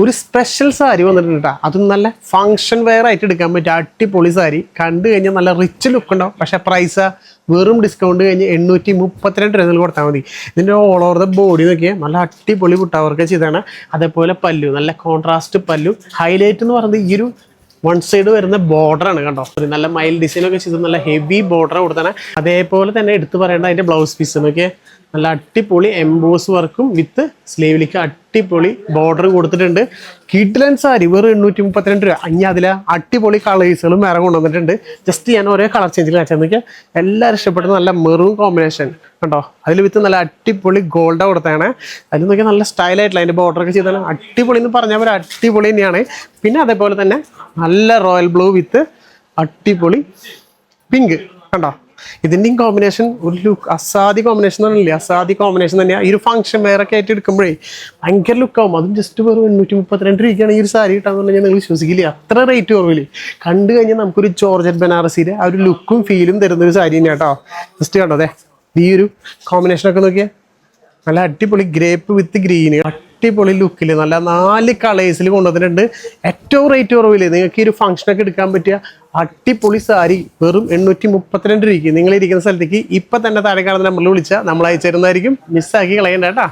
ഒരു സ്പെഷ്യൽ സാരി വന്നിട്ടുണ്ട് കേട്ടോ അതും നല്ല ഫങ്ഷൻ വെയർ ആയിട്ട് എടുക്കാൻ പറ്റിയ അടിപൊളി സാരി. കണ്ടു കഴിഞ്ഞാൽ നല്ല റിച്ച് ലുക്ക് ഉണ്ടാവും. പക്ഷേ പ്രൈസ് വെറും ഡിസ്കൗണ്ട് കഴിഞ്ഞ് എണ്ണൂറ്റി മുപ്പത്തിരണ്ട് രൂപ കൊടുത്താൽ മതി. ഇതിന്റെ ഓൾ ഓവർ ദ ബോഡി നോക്കിയാൽ നല്ല അടിപൊളി കുട്ടാവർക്ക് ചെയ്താണ് അതേപോലെ പല്ലു നല്ല കോൺട്രാസ്റ്റ് പല്ലു. ഹൈലൈറ്റ് എന്ന് പറയുന്നത് ഈ ഒരു വൺ സൈഡ് വരുന്ന ബോർഡർ ആണ് കേട്ടോ നല്ല മൈൽ ഡിസൈൻ ഒക്കെ ചെയ്ത് നല്ല ഹെവി ബോർഡർ കൊടുത്താണ് അതേപോലെ തന്നെ എടുത്തു പറയേണ്ട അതിന്റെ ബ്ലൗസ് പീസ് നോക്കിയേ നല്ല അടിപൊളി എംബോസ് വർക്കും വിത്ത് സ്ലീവിലേക്ക് അടിപൊളി ബോർഡർ കൊടുത്തിട്ടുണ്ട്. കിഡ്ലൻ സാരി വെറും എണ്ണൂറ്റി മുപ്പത്തിരണ്ട് രൂപ. അഞ്ഞ അതിലെ അടിപൊളി കളേഴ്സുകളും വേറെ കൊണ്ടുവന്നിട്ടുണ്ട്. ജസ്റ്റ് ഞാൻ ഒരേ കളർ ചേഞ്ചിൽ കാണിച്ചാൽ നോക്കിയാൽ എല്ലാവരും ഇഷ്ടപ്പെട്ട നല്ല മെറൂൺ കോമ്പിനേഷൻ കണ്ടോ? അതിൽ വിത്ത് നല്ല അടിപൊളി ഗോൾഡ് കൊടുത്താണ് അതിൽ നോക്കിയാൽ നല്ല സ്റ്റൈലായിട്ടുള്ള അതിന്റെ ബോർഡർ ഒക്കെ ചെയ്താണ് അടിപൊളി എന്ന് പറഞ്ഞാൽ ഒരു അടിപൊളി തന്നെയാണ്. പിന്നെ അതേപോലെ തന്നെ നല്ല റോയൽ ബ്ലൂ വിത്ത് അടിപൊളി പിങ്ക്. കണ്ടോ? ഇതിന്റെയും കോമ്പിനേഷൻ ഒരു ലുക്ക് അസാദി കോമ്പിനേഷൻ തന്നെയല്ലേ അസാധി കോമ്പിനേഷൻ തന്നെയാണ് ഈ ഒരു ഫംഗ്ഷൻ വേറെ ആയിട്ട് എടുക്കുമ്പോഴേ ഭയങ്കര ലുക്കാവും അതും ജസ്റ്റ് വെറും എണ്ണൂറ്റി മുപ്പത്തിരണ്ട് രൂപയ്ക്കാണ് ഈ ഒരു സാരി കിട്ടാന്ന് പറഞ്ഞാൽ നിങ്ങൾ വിശ്വസിക്കില്ല. അത്ര റേറ്റ് കുറവില്ലേ കണ്ടു കഴിഞ്ഞാൽ നമുക്കൊരു ജോർജറ്റ് ബനാറസിയുടെ ആ ഒരു ലുക്കും ഫീലും തരുന്ന ഒരു സാരി തന്നെയാണ് കേട്ടോ. ജസ്റ്റ് കണ്ടോ അതെ ഈ ഒരു കോമ്പിനേഷനൊക്കെ നോക്കിയാൽ നല്ല അടിപൊളി ഗ്രേപ്പ് വിത്ത് ഗ്രീന് അടിപൊളി ലുക്കിൽ നല്ല നാല് കളേഴ്സിൽ കൊണ്ടുവന്നിട്ടുണ്ട്. ഏറ്റവും റേറ്റ് കുറവില്ലേ നിങ്ങൾക്ക് ഈ ഒരു ഫംഗ്ഷനൊക്കെ എടുക്കാൻ പറ്റിയ അടിപൊളി സാരി വെറും എണ്ണൂറ്റി മുപ്പത്തിരണ്ട് രൂപയ്ക്ക്. നിങ്ങൾ ഇരിക്കുന്ന സ്ഥലത്തേക്ക് ഇപ്പം തന്നെ താഴെ കാണുന്ന വിളിച്ചാൽ നമ്മൾ അയച്ചു തരുന്നതായിരിക്കും മിസ്സാക്കി കളയണ്ട കേട്ടാ.